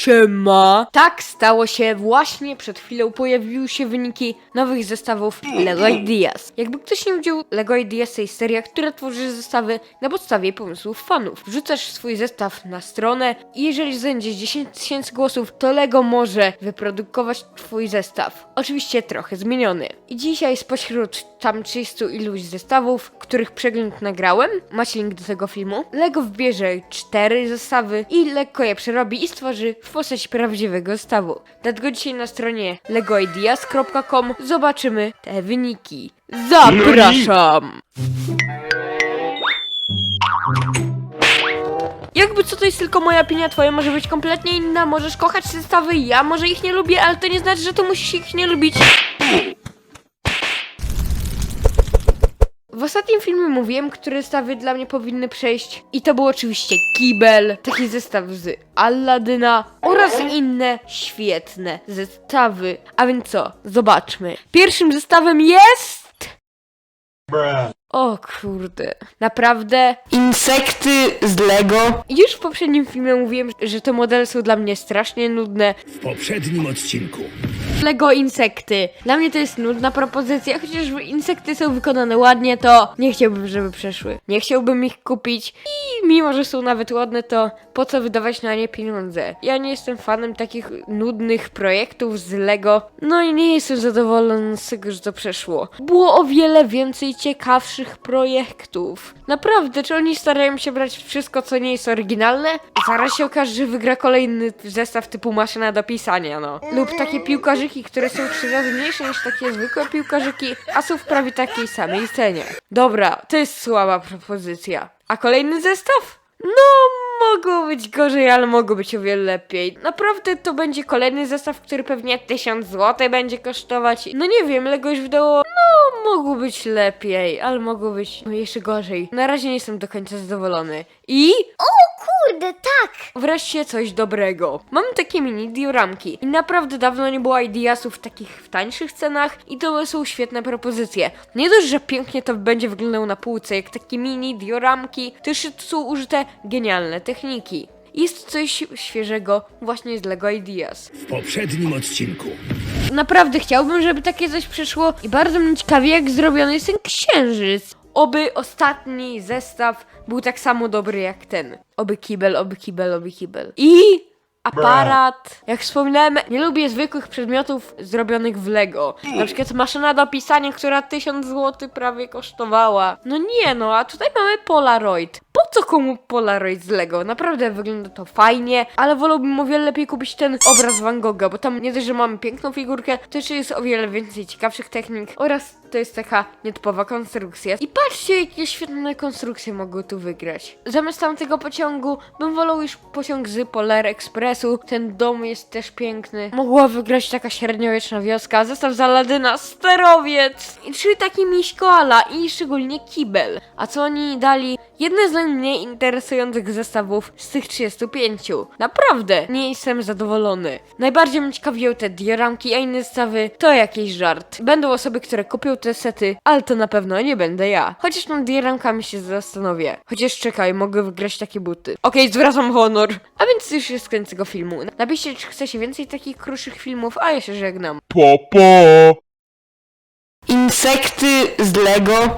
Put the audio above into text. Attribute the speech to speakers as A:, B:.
A: Siema! Tak stało się właśnie przed chwilą pojawiły się wyniki nowych zestawów LEGO Ideas. Jakby ktoś nie widział LEGO Ideas jest seria, która tworzy zestawy na podstawie pomysłów fanów. Wrzucasz swój zestaw na stronę i jeżeli zdobędziesz 10 tysięcy głosów, to LEGO może wyprodukować twój zestaw. Oczywiście trochę zmieniony. I dzisiaj spośród tam 300 iluś zestawów, których przegląd nagrałem, macie link do tego filmu, LEGO wbierze cztery zestawy i lekko je przerobi i stworzy w postaci prawdziwego zestawu. Dlatego dzisiaj na stronie legoideas.com zobaczymy te wyniki. Zapraszam! Jakby co to jest tylko moja opinia, twoja może być kompletnie inna, możesz kochać zestawy, ja może ich nie lubię, ale to nie znaczy, że ty musisz ich nie lubić. W ostatnim filmie mówiłem, które zestawy dla mnie powinny przejść i to był oczywiście kibel, taki zestaw z Alladyna oraz inne świetne zestawy. A więc co? Zobaczmy. Pierwszym zestawem jest... O kurde, naprawdę insekty z Lego. Już w poprzednim filmie mówiłem, że te modele są dla mnie strasznie nudne.
B: w poprzednim odcinku.
A: Lego insekty. Dla mnie to jest nudna propozycja, chociaż insekty są wykonane ładnie, to nie chciałbym, żeby przeszły. Nie chciałbym ich kupić i mimo, że są nawet ładne, to po co wydawać na nie pieniądze? Ja nie jestem fanem takich nudnych projektów z Lego, no i nie jestem zadowolony z tego, że to przeszło. Było o wiele więcej ciekawszych projektów. Naprawdę, czy oni starają się brać wszystko, co nie jest oryginalne? Zaraz się okaże, że wygra kolejny zestaw typu maszyna do pisania, no. Lub takie piłkarzyki, które są trzy razy mniejsze niż takie zwykłe piłkarzyki, a są w prawie takiej samej cenie. Dobra, to jest słaba propozycja. A kolejny zestaw? No, mogło być gorzej, ale mogło być o wiele lepiej. Naprawdę to będzie kolejny zestaw, który pewnie 1000 zł będzie kosztować. No nie wiem, Lego już wydało, no mogło być lepiej, ale mogło być no, jeszcze gorzej. Na razie nie jestem do końca zadowolony. I
C: Kurde, tak!
A: Wreszcie coś dobrego. Mam takie mini dioramki i naprawdę dawno nie było Ideasów takich w tańszych cenach i to są świetne propozycje. Nie dość, że pięknie to będzie wyglądało na półce, jak takie mini dioramki, to jeszcze tu są użyte genialne techniki. Jest coś świeżego właśnie z LEGO Ideas.
B: W poprzednim odcinku.
A: Naprawdę chciałbym, żeby takie coś przyszło i bardzo mnie ciekawi, jak zrobiony jest ten księżyc. Oby ostatni zestaw był tak samo dobry jak ten. Oby kibel, oby kibel, oby kibel. I aparat. Jak wspominałem, nie lubię zwykłych przedmiotów zrobionych w Lego. Na przykład maszyna do pisania, która 1000 zł prawie kosztowała. No nie no, a tutaj mamy Polaroid. Po co komu Polaroid z Lego? Naprawdę wygląda to fajnie, ale wolałbym o wiele lepiej kupić ten obraz Van Gogha, bo tam nie dość, że mamy piękną figurkę, to jeszcze jest o wiele więcej ciekawszych technik oraz to jest taka nietypowa konstrukcja. I patrzcie, jakie świetne konstrukcje mogły tu wygrać. Zamiast tamtego pociągu bym wolał już pociąg z Polar Ten dom jest też piękny. Mogła wygrać taka średniowieczna wioska, zestaw z Aladyna, sterowiec, i czy taki miś koala i szczególnie kibel. A co oni dali? Jedne z najmniej interesujących zestawów z tych 35. Naprawdę, nie jestem zadowolony. Najbardziej mnie ciekawią te dioramki, a inne zestawy to jakiś żart. Będą osoby, które kupią te sety, ale to na pewno nie będę ja. Chociaż nad dioramkami się zastanowię. Chociaż czekaj, mogę wygrać takie buty. Okej, zwracam honor. A więc już jest koniec tego filmu. Napiszcie, czy chcecie więcej takich krótszych filmów, a ja się żegnam.
D: Popo!
A: Insekty z Lego.